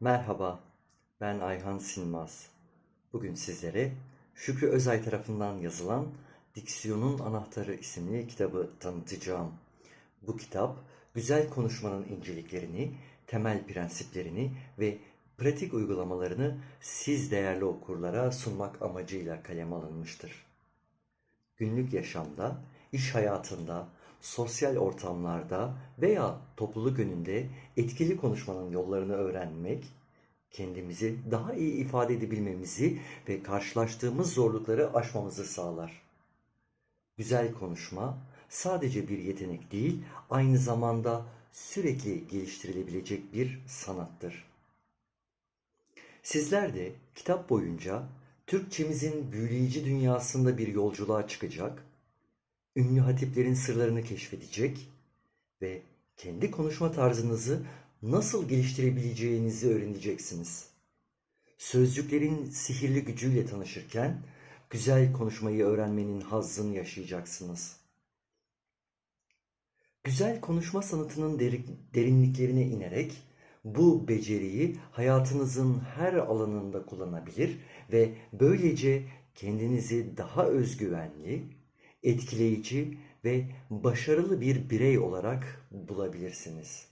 Merhaba, ben Ayhan Sinmaz. Bugün sizlere Şükrü Özay tarafından yazılan Diksiyonun Anahtarı isimli kitabı tanıtacağım. Bu kitap, güzel konuşmanın inceliklerini, temel prensiplerini ve pratik uygulamalarını siz değerli okurlara sunmak amacıyla kaleme alınmıştır. Günlük yaşamda, iş hayatında, sosyal ortamlarda veya topluluk önünde etkili konuşmanın yollarını öğrenmek, kendimizi daha iyi ifade edebilmemizi ve karşılaştığımız zorlukları aşmamızı sağlar. Güzel konuşma sadece bir yetenek değil, aynı zamanda sürekli geliştirilebilecek bir sanattır. Sizler de kitap boyunca Türkçemizin büyüleyici dünyasında bir yolculuğa çıkacak, ünlü hatiplerin sırlarını keşfedecek ve kendi konuşma tarzınızı nasıl geliştirebileceğinizi öğreneceksiniz. Sözcüklerin sihirli gücüyle tanışırken güzel konuşmayı öğrenmenin hazzını yaşayacaksınız. Güzel konuşma sanatının deri- derinliklerine inerek bu beceriyi hayatınızın her alanında kullanabilir ve böylece kendinizi daha özgüvenli, etkileyici ve başarılı bir birey olarak bulabilirsiniz.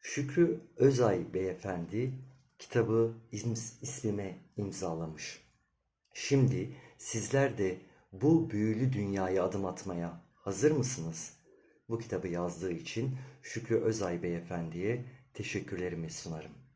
Şükrü Özay Beyefendi kitabı im- ismime imzalamış. Şimdi sizler de bu büyülü dünyaya adım atmaya hazır mısınız? Bu kitabı yazdığı için Şükrü Özay Beyefendi'ye teşekkürlerimi sunarım.